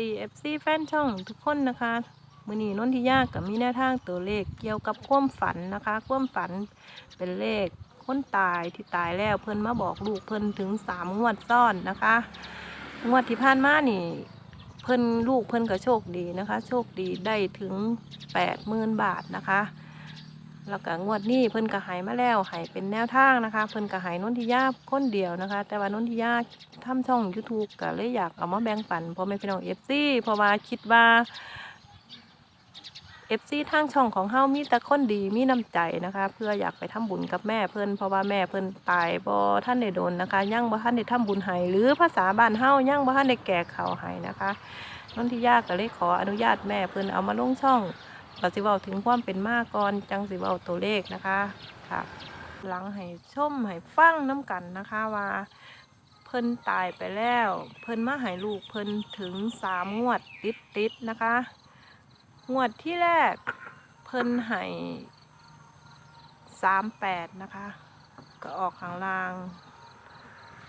ดีเอฟซีแฟนช่องทุกคนนะคะมือนี้นนทิยากกับมีแนวทางตัวเลขเกี่ยวกับความฝันนะคะความฝันเป็นเลขคนตายที่ตายแล้วเพิ่นมาบอกลูกเพิ่นถึงสามงวดซ่อนนะคะงวดที่ผ่านมานี่เพิ่นลูกเพิ่นก็โชคดีนะคะ โชคดีได้ถึงแปดหมื่นบาทนะคะ แล้วก็งวดนี้เพิ่นก็หายมาแล้วหายเป็นแนวทางนะคะ เพิ่นก็หายนนทิยาคนเดียวนะคะ แต่ว่านนทิยาทำช่อง YouTube ก็เลยอยากเอามาแบ่งปันพ่อแม่พี่น้อง FC เพราะว่าคิดว่า FC ทางช่องของเฮามีแต่คนดีมีน้ำใจนะคะ เพื่ออยากไปทำบุญกับแม่เพิ่นเพราะว่าแม่เพิ่นตายบ่ท่านได้โดนนะคะยังบ่ท่านได้ทำบุญให้หรือภาษาบ้านเฮายังบ่ท่านได้แก่เขาวให้นะคะนนทิยาก็เลยขออนุญาตแม่เพิ่นเอามาลงช่อง เราสิเว้าถึงความเป็นมาก่อนจังสิเว้าตัวเลขนะคะค่ะ หลังให้ชมให้ฟังน้ำกันนะคะว่า เพิ่นตายไปแล้ว เพิ่นมาให้ลูกเพิ่นถึงสามงวดติดติดๆนะคะ งวดที่แรกเพิ่นให้สามแปดนะคะ ก็ออกข้างล่าง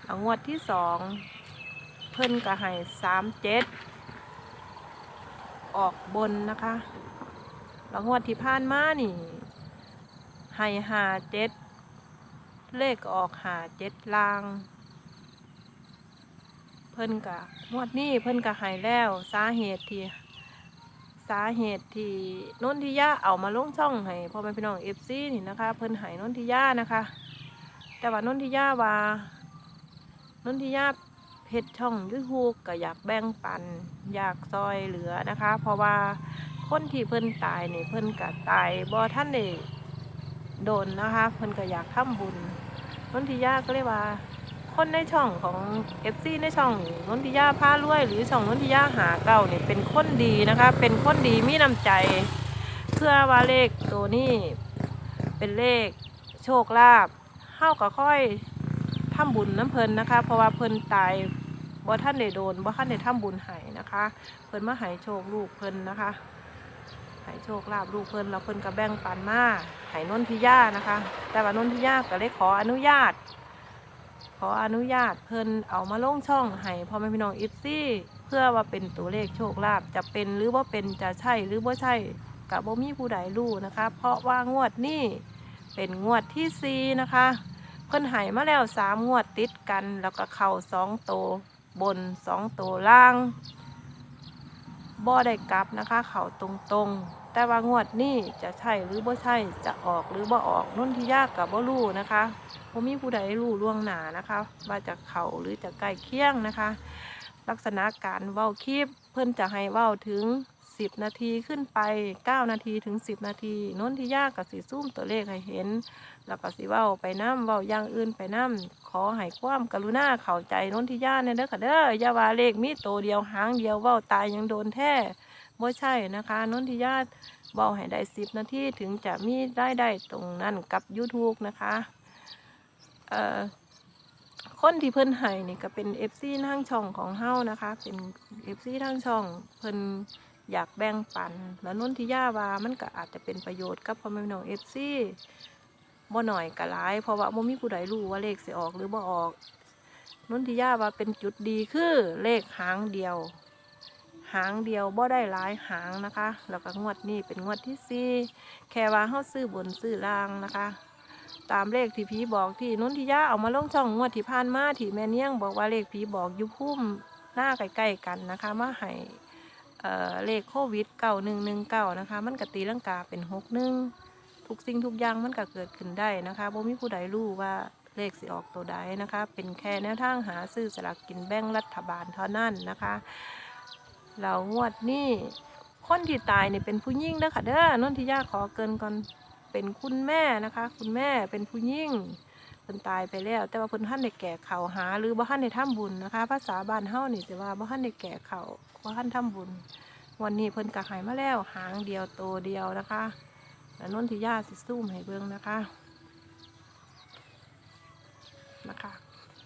แล้วงวดที่สองเพิ่นก็ให้สามเจ็ดออกบนนะคะ แล้วงวดที่ผ่านมานี่ให้หาเจ็ดเลขออกหาเจ็ดลาง เพิ่นกะงวดนี้เพิ่นกะให้แล้ว สาเหตุที่สาเหตุที่นนทิยาเอามาลงช่องให้พ่อแม่พี่น้องเอฟซีนี่นะคะ เพิ่นให้นนทิยานะคะ แต่ว่านนทิยาว่านนทิยาเพจช่องยูทูบก็อยากแบ่งปัน อยากซอยเหลือนะคะ เพราะว่า คนที่เพิ่นตายนี่เพิ่นก็ตายบ่ท่านได้โดนนะคะ เพิ่นก็อยากทำบุญนนทิยาก็เลยว่า คนในช่องของ FC ในช่องนนทิยาพารวย หรือช่องนนทิยาหาเก่าเนี่ยเป็นคนดีนะคะ เป็นคนดีมีน้ำใจ เพื่อว่าเลขตัวนี้เป็นเลขโชคลาภเฮาก็ค่อยทำบุญน้ำเพิ่นนะคะ เพราะว่าเพิ่นตายบ่ท่านได้โดนบ่ท่านได้ทำบุญให้นะคะ เพิ่นมาให้โชคลูกเพิ่นนะคะ ให้โชคลาภลูกเพิ่นแล้วเพิ่นก็แบ่งปันมาให้นนทิยานะคะ แต่ว่านนทิยาก็เลยขออนุญาต ขออนุญาตเพิ่นเอามาลงช่องให้พ่อแม่พี่น้องอิฟซี่เพื่อว่าเป็นตัวเลขโชคลาภจะเป็นหรือว่าเป็นจะใช่หรือว่าใช่กับบ่มีผู้ใดรู้นะคะ เพราะว่างวดนี้เป็นงวดที่สี่นะคะ เพิ่นให้มาแล้วสามงวดติดกัน แล้วก็เข่าสองโตวบนสองโตวล่างบ่ได้กลับนะคะ เข่าตรงๆ แต่ว่างวดนี้จะใช่หรือบ่ใช่จะออกหรือบ่ออกนุ่นที่ยากกับบ่รู้นะคะบ่มีผู้ใดรู้ล่วงหน้านะคะ ว่าจะเขาหรือจะใกล้เคียงนะคะ ลักษณะการเว้าคลิปเพิ่นจะให้เว้าถึง 10 นาทีขึ้นไป 9 นาทีถึง 10 นาทีนุ่นที่ยากกับสีซุ่มตัวเลขให้เห็น แล้วก็สิเว้าไปน้ำเว้าย่างอื่นไปน้ำขอให้ความกรุณาเข้าใจนุ่นทิยากเนี่ยเด้อค่ะเด้อยาวาเลขมีตัวเดียวหางเดียวเว้าตายยังโดนแท้ บ่ใช่นะคะนนทิยาเว้าให้ได้สิบนาทีถึงจะมีรายได้ตรงนั้นกับ YouTube นะคะเอ่อคนที่เพิ่นให้นี่ก็เป็น FC ทางช่องของเฮ้านะคะ เป็น FC ทางช่องเพิ่นอยากแบ่งปัน แล้วนนทิยาว่ามันก็อาจจะเป็นประโยชน์กับพ่อแม่พี่น้อง FC บ่หน่อยก็หลายเพราะว่าบ่มีผู้ใดรู้ว่าเลขสิออกหรือบ่ออกนนทิยาว่าเป็นจุดดีคือเลขหางเดียว หางเดียวบ่ได้หลายหางนะคะ แล้วก็งวดนี้เป็นงวดที่สี่แค่ว่าเฮาซื้อบนซื้อล่างนะคะ ตามเลขที่ผีบอกที่นนทิยาเอามาลงช่องงวดที่ผ่านมาที่แม่เนียงบอกว่าเลขผีบอกอยู่พุ่มหน้าใกล้ๆกันนะคะมาให้เเลขโควิดเก้าหนึ่งหนึ่งเก้านะคะ มันกตีลังกาเป็นหกหนึ่งทุกสิ่งทุกอย่างมันก็เกิดขึ้นได้นะคะบ่มีผู้ใดรู้ว่าเลขสิออกตัวใดนะคะ เป็นแค่แนวทางหาซื้อสลากกินแบ่งรัฐบาลเท่านั้นนะคะ เรางวดนี้คนที่ตายเนี่ยเป็นผู้หญิงเด้อค่ะเด้อนนทิยาขอเกินก่อนเป็นคุณแม่นะคะ คุณแม่เป็นผู้หญิงเพิ่นตายไปแล้ว แต่ว่าเพิ่นท่านได้แก่เขาหา หรือบ่ท่านได้ทำบุญนะคะ ภาษาบ้านเฮานี่จะว่าบ่ท่านได้แก่เขาบ่ท่านทำบุญ วันนี้เพิ่นก็ใหายมาแล้วหางเดียวโตวเดียวนะคะแล้วนนทิยาสิซูมให้เบิ่งนะคะนะคะ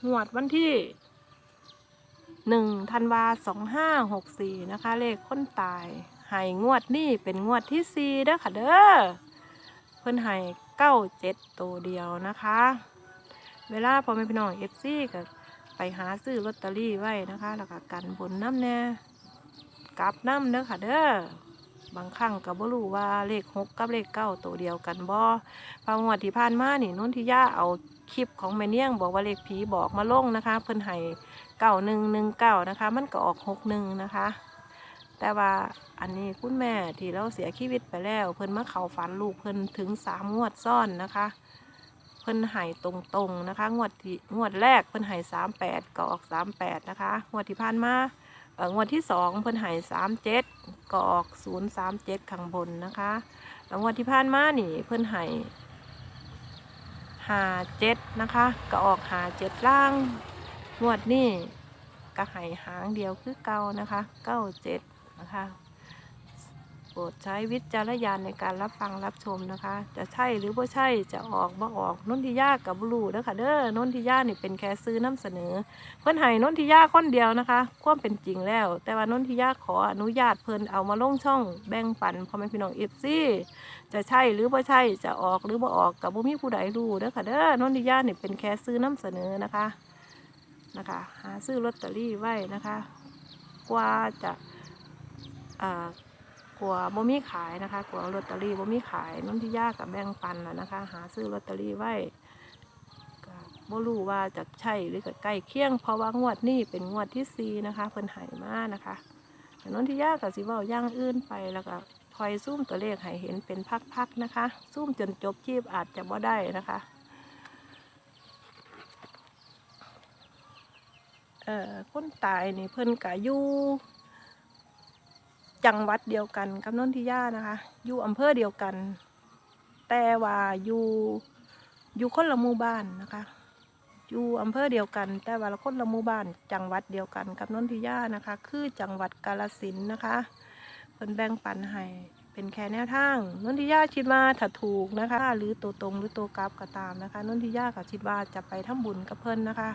งวดวันที่ หนึ่งธันวาสองห้าหกสี่นะคะ เลขค้นตายให้งวดนี่เป็นงวดที่สี่เด้อค่ะเด้อเพิ่นให้เก้าเจ็ดตัวเดียวนะคะ เวลาพอแม่พี่น้องเอฟซีก็ไปหาซื้อลอตเตอรี่ไว้นะคะ แล้วก็กันบนน้ำแน่กลับน้ำเด้อค่ะเด้อบางครั้งก็บ่รู้ว่าเลขหกกับเลขเก้าตัวเดียวกันบ่พองวดที่ผ่านมานี่นุ่นทิยาเอาคลิปของแม่เนียงบอกว่าเลขผีบอกมาลงนะคะ เพิ่นให้ เก้าหนึ่งหนึ่งเก้านะคะ มันก็ออกหกหนึ่งนะคะ แต่ว่าอันนี้คุณแม่ที่เราเสียชีวิตไปแล้ว เพิ่นมาเข้าฝันลูกเพิ่นถึงสามงวดซ่อนนะคะ เพิ่นให้ตรงๆนะคะ งวดที่งวดแรกเพิ่นให้สามแปดก็ออกสามแปดนะคะ งวดที่ผ่านมาเอ่องวดที่สองเพิ่นให้สามเจ็ดก็ออกศูนย์สามเจ็ดข้างบนนะคะแล้วงวดที่ผ่านมานี่เพิ่นให้ห้าเจ็ดนะคะ ก็ออกหาเจ็ดล่าง งวดนี้ก็ให้หางเดียวคือเก่านะคะเก้าเจ็ดนะคะโปรดใช้วิจารณญาณในการรับฟังรับชมนะคะ จะใช่หรือไม่ใช่จะออกบ่ออกนนทิยากับบลูเด้อค่ะเด้อนนทิยานี่เป็นแค่ซื้อน้ำเสนอ เพิ่นให้นนทิยาคนเดียวนะคะความเป็นจริงแล้ว แต่ว่านนทิยาขออนุญาตเพิ่นเอามาลงช่อง แบ่งปันพ่อแม่พี่น้องเอฟซีจะใช่หรือไม่ใช่จะออกหรือบ่ออกกับบ่มีผู้ใดรู้เด้อค่ะเด้อนนทิยานี่เป็นแค่ซื้อน้ำเสนอนะคะ นะคะ หาซื้อลอตเตอรี่ไว้นะคะ กว่าจะกลัวบ่มีขายนะคะกลัวลอตเตอรี่บ่มีขายนนทิยากกับแบ่งปันนะนะคะ หาซื้อลอตเตอรี่ไว้ก็บ่รู้ว่าจะใช่หรือจะใกล้เคียง เพราะว่างวดนี้เป็นงวดที่สี่นะคะเพิ่นหายมานะคะแต่นนทิยากกับสิว้าย่างอื่นไปแล้วก็คอยซูมตัวเลขให้เห็นเป็นพักๆนะคะซูมจนจบชีพอาจจะบ่ได้นะคะ เอ่อคนตายนี่เพิ่นกะอยู่จังหวัดเดียวกันกับนนทิยานะคะอยู่อำเภอเดียวกัน แต่ว่าอยู่อยู่คนละหมู่บ้านนะคะอยู่อำเภอเดียวกัน แต่ว่าละคนละหมู่บ้าน จังหวัดเดียวกันกับนนทิยานะคะ คือจังหวัดกาฬสินนะคะเพิ่นแบ่งปันให้เป็นแค่แนวทางนนทิยาคิดว่าถ้าถูกนะคะ หรือตัวตรงหรือตัวกราฟก็ตามนะคะนนทิยาก็คิดว่าจะไปทำบุญกับเพิ่นนะคะ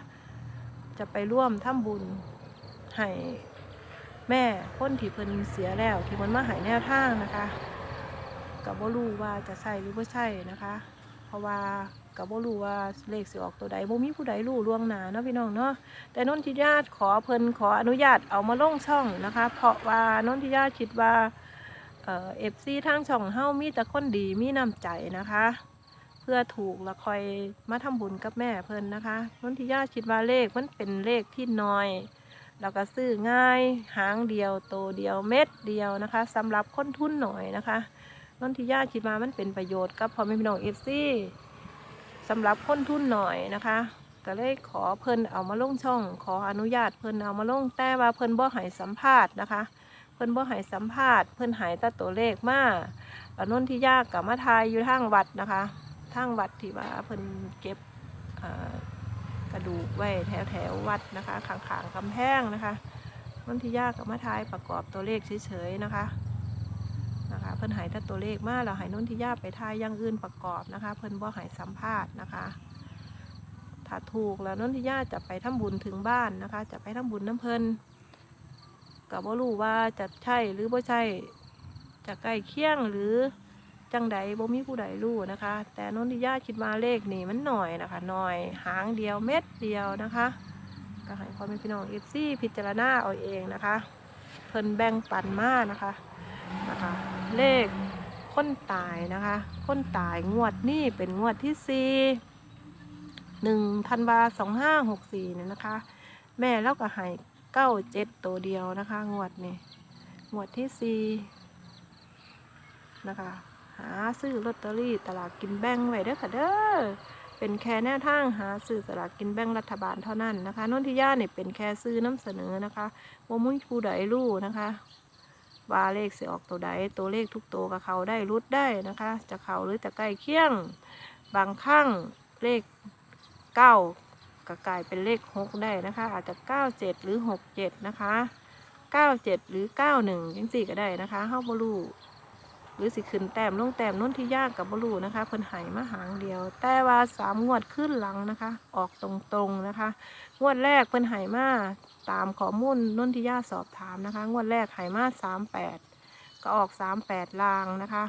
จะไปร่วมทำบุญให้แม่คนที่เพิ่นเสียแล้ว ที่มันมาหายแนวทางนะคะกับบ่รู้ว่าจะใช่หรือบ่ใช่นะคะ เพราะว่ากับบ่รู้ว่าเลขสิออกตัวใดบ่มีผู้ใดรู้ล่วงหน้าเนาะพี่น้องเนาะแต่นนทิยาขอเพิ่นขออนุญาตเอามาลงช่องนะคะ เพราะว่านนทิยาคิดว่าเอ่อฟซีทางช่องเฮ้ามีแต่คนดีมีน้ำใจนะคะ พื่อถูกแล้วคอยมาทำบุญกับแม่เพิ่นนะคะนนทิยาคิดว่าเลขมันเป็นเลขที่น้อย แล้วก็ซื้อง่ายหางเดียวโตเดียวเม็ดเดียวนะคะสำหรับคนทุนหน่อยนะคะนนทิยาคิดว่ามันเป็นประโยชน์กับพ่อแม่พี่น้องเอฟซีสำหรับคนทุนหน่อยนะคะก็เลยขอเพิ่นเอามาลงช่อง ขออนุญาตเพิ่นเอามาลงแต่ว่าเพิ่นบ่ให้สัมภาษณ์นะคะ เพิ่นบ่ให้สัมภาษณ์เพิ่นหายแต่ตัวเลขมาแล้วนนทิยากับมาทายอยู่ทางวัดนะคะ ทางวัดที่ว่าเพิ่นเก็บกระดูกไว้แถวแถวๆวัดนะคะขางๆกำแพงนะคะนนทิยากับมาทายประกอบตัวเลขเฉยๆนะคะนะคะเพิ่นหายแต่ตัวเลขมาเราหายนุ่นทิยาไปทายย่างอื่นประกอบนะคะ เพิ่นบ่หายสัมภาษณ์นะคะถ้าถูกแล้วนุ่นทิยาจะไปทำบุญถึงบ้านนะคะ จะไปทำบุญน้ำเพิ่นก็บ่รู้ว่าจะใช่หรือบ่ใช่จะใกล้เคียงหรือ จังใดบ่มีผู้ใดรู้นะคะ แต่นนทิยาคิดว่าเลขนี่มันหน่อยนะคะหน่อยหางเดียวเม็ดเดียวนะคะก็ให้พ่อแม่พี่น้องเอฟซีพิจารณาเอาเองนะคะ เพิ่นแบ่งปันมานะคะนะคะ เลขค้นตายนะคะค้นตายงวดนี่เป็นงวดที่สี่หนึ่งธันวาสองห้าหกสี่เนี่ยนะคะ แม่แล้วก็ให้เก้าเจ็ดตัวเดียวนะคะ งวดนี่งวดที่สี่นะคะ หาซื้อลอตเตอรี่ตลาดกินแบ่งไว้เด้อค่ะเด้อเป็นแค่แนวทางหาซื้อสลากกินแบ่งรัฐบาลเท่านั้นนะคะนนทิยาเนี่ยเป็นแค่ซื้อน้ำเสนอนะคะว่ามุ้ยผู้ใดรู้นะคะว่าเลขสิออกตัวใดตัวเลขทุกตัวกับเขาได้รุดได้นะคะ จะเขาหรือจะใกล้เคียง บางครั้งเลขเก้าก็กลายเป็นเลขหกได้นะคะ อาจจะเก้าเจ็ดหรือหกเจ็ดนะคะเก้าเจ็ดหรือเก้าหนึ่งยังสี่ก็ได้นะคะเฮาบรู หรือสิขึ้นแต้มลงแต้มน้นที่ยากกับบรูนะคะเพิ่นหายมาหางเดียว แต่ว่าสามงวดขึ้นหลังนะคะ ออกตรงๆนะคะ งวดแรกเพิ่นหายมาตามข้อมูลน้นที่ยาสอบถามนะคะ งวดแรกหายมาสามแปดก็ออกสามแปดลางนะคะ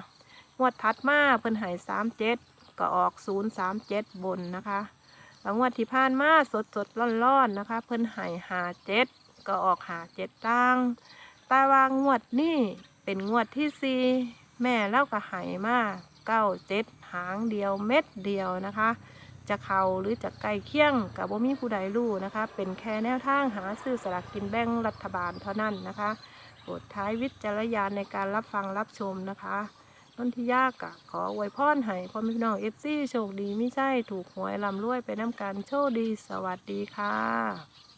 งวดถัดมาเพิ่นหายสามเจ็ดก็ออกศูนย์สามเจ็ดบนนะคะแล้วงวดที่ผ่านมาสดสดร้อนๆนะคะ เพิ่นหายหาเจ็ดก็ออกหาเจ็ดล่างแต่ว่างวดนี้เป็นงวดที่สี่ แม่เล่าก็หายมาเก้าเจ็ดหางเดียวเม็ดเดียวนะคะ จะเขาหรือจะไกลเคียงกับบ่มีผู้ใดรู้นะคะ เป็นแค่แนวทางหาซื้อสลากกินแบ่งรัฐบาลเท่านั้นนะคะโปรดท้ายวิจารณญาณในการรับฟังรับชมนะคะนนทิยากะขออวยพรให้พ่อแม่พี่น้องเอฟซีโชคดีไม่ใช่ถูกหวยลำรวยไปน้ำกันโชคดีสวัสดีค่ะ